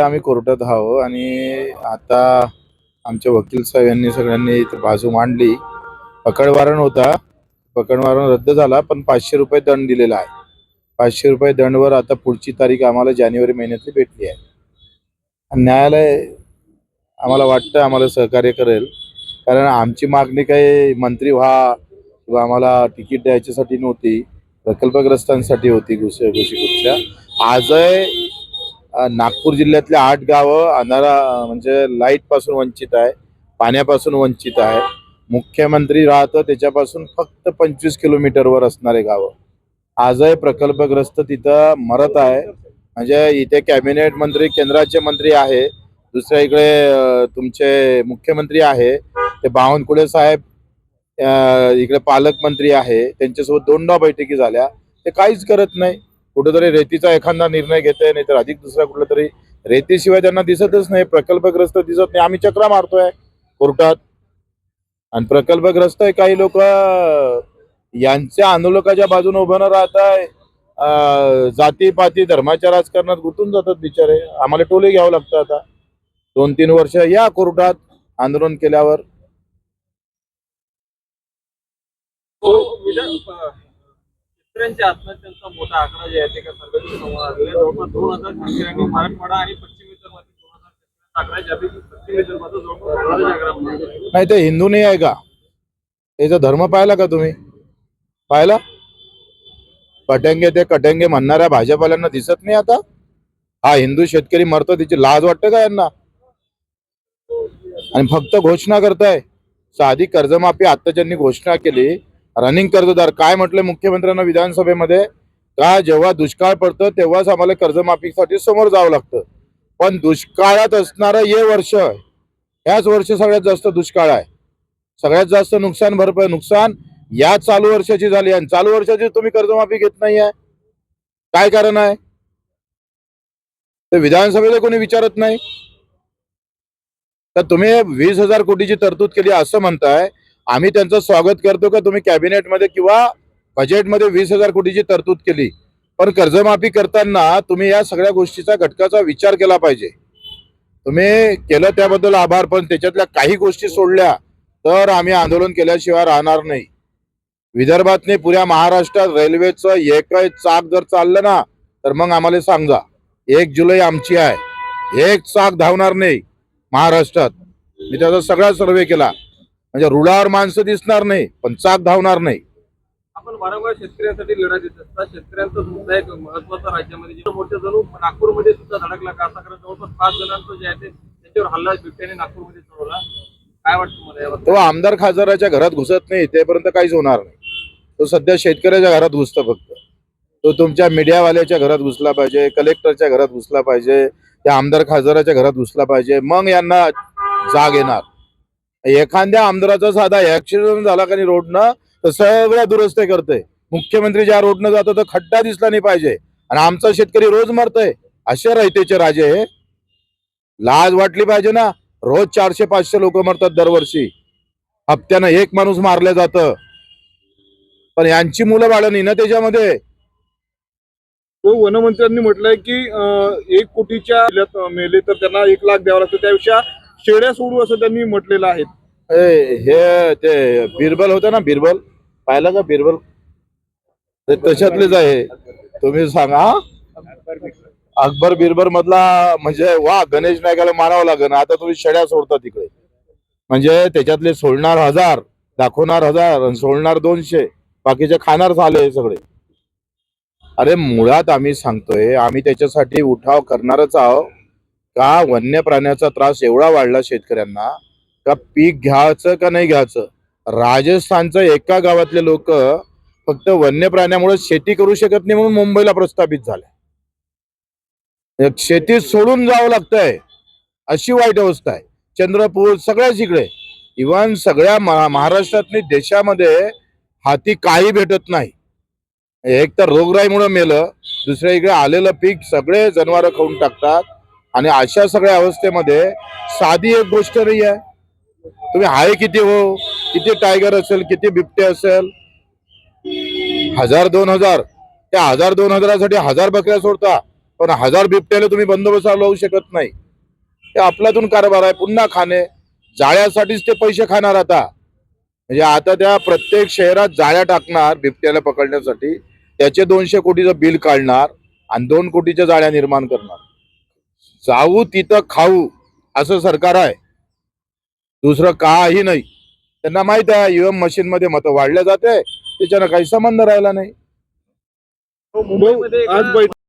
आम्ही कोर्टात आहो आणि आता आमच्या वकील साहेब यांनी सगळ्यांनी बाजू मांडली. पकड होता. पकड रद्द झाला पण पाचशे रुपये दंड दिलेला आहे. पाचशे रुपये दंडवर आता पुढची तारीख आम्हाला जानेवारी महिन्यातली भेटली आहे. आणि न्यायालय आम्हाला वाटतं आम्हाला सहकार्य करेल. कारण आमची मागणी काही मंत्री व्हा किंवा आम्हाला तिकीट द्यायच्यासाठी नव्हती. प्रकल्पग्रस्तांसाठी होती घुस घुशीखुर्च्या आजही नागपूर जिल्ह्यातले आठ गावं अंधारा म्हणजे लाइटपासून वंचित आहे पाण्यापासून वंचित आहे. मुख्यमंत्री राहतं त्याच्यापासून फक्त पंचवीस किलोमीटरवर असणारे गावं. आजही प्रकल्पग्रस्त तिथं मरत आहे. म्हणजे इथे कॅबिनेट मंत्री केंद्राचे मंत्री आहे. दुसऱ्या इकडे तुमचे मुख्यमंत्री आहे. ते बावनकुळे साहेब इकडे पालकमंत्री आहे. त्यांच्यासोबत दोनदा बैठकी झाल्या. ते काहीच करत नाही. कुठेतरी रेतीचा एखादा निर्णय घेते नाही तर अधिक दुसरा कुठला तरी रेतीशिवाय त्यांना दिसतच नाही प्रकल्पग्रस्त दिसत नाही आम्ही चक्रा मारतोय कोर्टात. आणि प्रकल्पग्रस्त आहे काही लोक यांच्या आंदोलकाच्या बाजूने उभं न राहत जाती पाती धर्माच्या राजकारणात गुंतून जातात बिचारे. आम्हाला टोले घ्यावं लागतं आता. दोन तीन वर्ष या कोर्टात आंदोलन केल्यावर. हो, शेतकऱ्यांच्या आत्महत्यांचा मोठा आकडा जे आहे ते का सर्वेक्षण समोर आलेलं जवळपास दोन हजार शेतकऱ्यांनी मराठवाडा आणि पश्चिम विदर्भातील दोन हजार शेतकऱ्यांचा आकडा ज्यापैकी पश्चिम विदर्भाचा जवळपास सोळा हजार ग्राम नाही ते हिंदू नाही आहे का? याचा धर्म पाहिला का तुम्ही? पाहिला? कटेंगे ते कटेंगे म्हणणाऱ्या भाजपाल्यांना दिसत नाही आता? हा हिंदू शेतकरी मरतो तिची लाज वाटते का यांना? आणि फक्त घोषणा करताय. साधी कर्जमाफी आता ज्यांनी घोषणा केली रनिंग कर्जदार. काय म्हटलं मुख्यमंत्र्यांना विधानसभेमध्ये? का जेव्हा दुष्काळ पडतं तेव्हाच आम्हाला कर्जमाफीसाठी समोर जावं लागतं. पण दुष्काळात असणारं हे वर्ष ह्याच वर्ष सगळ्यात जास्त दुष्काळ आहे. सगळ्यात जास्त नुकसान भरपाई नुकसान या चालू वर्षाची झाली आणि चालू वर्षाची तुम्ही कर्जमाफी घेत नाही आहे काय कारण आहे? ते विधानसभेला कोणी विचारत नाही. तर तुम्ही वीस हजार कोटीची तरतूद केली असं म्हणताय. आम्ही त्यांचं स्वागत करतो का? तुम्ही कॅबिनेटमध्ये किंवा बजेटमध्ये वीस हजार कोटीची तरतूद केली. पण कर्जमाफी करताना तुम्ही या सगळ्या गोष्टीचा घटकाचा विचार केला पाहिजे. तुम्ही केलं त्याबद्दल आभार पण त्याच्यातल्या काही गोष्टी सोडल्या तर आम्ही आंदोलन केल्याशिवाय राहणार नाही. विदर्भात नाही पुऱ्या महाराष्ट्रात रेल्वेचं एक चाक जर चाललं ना तर मग आम्हाला सांगा. एक जुलै आमची आहे. एक चाक धावणार नाही महाराष्ट्रात. मी त्याचा सगळा सर्वे केला. म्हणजे रुळावर माणसं दिसणार नाही पण चाक धावणार नाही. आपण वारंवार शेतकऱ्यांसाठी लढा देत असता शेतकऱ्यांचा मुद्दा एक महत्त्वाचा राज्यामध्ये जे मोठे जणू नागपूरमध्ये सुद्धा धडकला का असा जवळपास पाच जणांचं जे आहे ते त्यांच्यावर हल्ला बिबट्याने नागपूरमध्ये चढवला. काय वाटतं यावर तो आमदार खासदाराच्या घरात घुसत नाही तेपर्यंत काहीच होणार नाही. तो सध्या शेतकऱ्याच्या घरात घुसतो फक्त. तो तुमच्या मीडियावाल्याच्या घरात घुसला पाहिजे कलेक्टरच्या घरात घुसला पाहिजे त्या आमदार खासदाराच्या घरात घुसला पाहिजे मग यांना जाग येणार. एखाद्या आमदाराचा साधा ऍक्सिडेंट झाला का नाही रोडनं तर सगळ्या दुरुस्त करते. मुख्यमंत्री ज्या रोडनं जातो तर खड्डा दिसला नाही पाहिजे. आणि आमचा शेतकरी रोज मरतोय. असे रयतेचे राजे लाज वाटली पाहिजे ना. रोज चारशे पाचशे लोक मरतात दरवर्षी. हप्त्यानं एक माणूस मारलं जातं. पण यांची मुलं बाळ नाही ना त्याच्यामध्ये? तो वनमंत्र्यांनी म्हटलंय की एक कोटीच्या मेले तर त्यांना एक लाख द्यावा लागतं. त्यापेक्षा शेड्या सोडू असं त्यांनी म्हटलेलं आहे. ए, हे ते बिरबल होतं ना बिरबल. पाहिलं का बिरबल? ते तशातलेच आहे. तुम्ही सांगा अकबर बिरबल मधला म्हणजे वा गणेश नायकाला मारावं लागेल. आता तुम्ही शेड्या सोडता तिकडे. म्हणजे त्याच्यातले सोडणार हजार दाखवणार हजार आणि सोडणार दोनशे. बाकीचे खाणार झाले हे सगळे. अरे मुळात आम्ही सांगतोय आम्ही त्याच्यासाठी उठाव करणारच आहोत. का वन्य प्राण्याचा त्रास एवढा वाढला शेतकऱ्यांना? का पीक घ्यायचं का नाही घ्यायचं? राजस्थानचं एका गावातले लोक फक्त वन्य प्राण्यामुळे शेती करू शकत नाही म्हणून मुंबईला प्रस्थापित झाले. शेती सोडून जावं लागतंय. अशी वाईट अवस्था आहे. चंद्रपूर सगळ्याच इकडे. इव्हन सगळ्या महाराष्ट्रातनी महाराष्ट्रातली देशामध्ये हाती काही भेटत नाही. एक तर रोगराईमुळे मेलं. दुसऱ्या इकडे आलेलं पीक सगळे जनावरं खाऊन टाकतात. आणि अशा सगळ्या अवस्थेमध्ये साधी एक गोष्ट नाही आहे. तुम्ही आहे किती हो किती टायगर असेल किती बिबटे असेल? हजार दोन हजार. त्या हजार दोन हजारासाठी हजार बकऱ्या सोडता पण हजार बिबट्याला तुम्ही बंदोबस्त लावू शकत नाही. ते आपल्यातून कारभार आहे पुन्हा खाणे. जाळ्यासाठीच ते पैसे खाणार आता. म्हणजे आता त्या प्रत्येक शहरात जाळ्या टाकणार बिबट्याला पकडण्यासाठी. त्याचे दोनशे कोटीचं बिल काढणार आणि दोन कोटीच्या जाळ्या निर्माण करणार. जाऊ तिथं खाऊ असं सरकार आहे. दुसरं काही नाही. त्यांना माहीत आहे ईव्हीएम मशीन मध्ये मतं वाढल्या जाते त्याच्यानं काही संबंध राहिला नाही. मुंबई आज बैठक